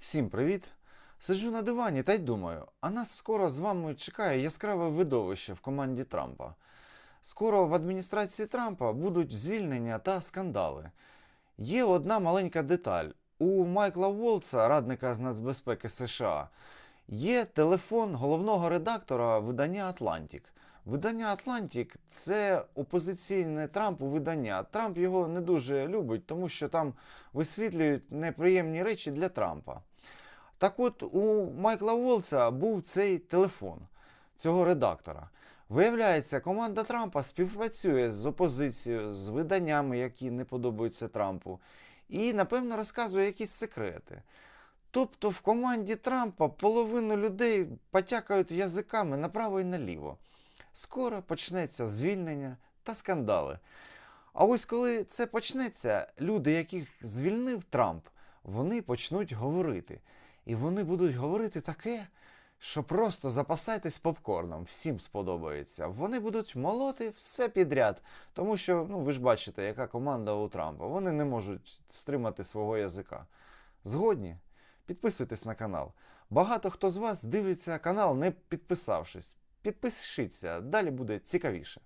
Всім привіт! Сиджу на дивані та й думаю, а нас скоро з вами чекає яскраве видовище в команді Трампа. Скоро в адміністрації Трампа будуть звільнення та скандали. Є одна маленька деталь. У Майкла Волца, радника з нацбезпеки США, є телефон головного редактора видання Атлантік. Видання Атлантік це опозиційне Трампу видання. Трамп його не дуже любить, тому що там висвітлюють неприємні речі для Трампа. Так от у Майкла Волца був цей телефон цього редактора. Виявляється, команда Трампа співпрацює з опозицією, з виданнями, які не подобаються Трампу, і, напевно, розказує якісь секрети. Тобто в команді Трампа половину людей потякають язиками направо і наліво. Скоро почнеться звільнення та скандали. А ось коли це почнеться, люди, яких звільнив Трамп, вони почнуть говорити. І вони будуть говорити таке, що просто запасайтесь попкорном, всім сподобається. Вони будуть молоти все підряд, тому що, ну ви ж бачите, яка команда у Трампа. Вони не можуть стримати свого язика. Згодні? Підписуйтесь на канал. Багато хто з вас дивиться канал, не підписавшись. Підпишіться, далі буде цікавіше.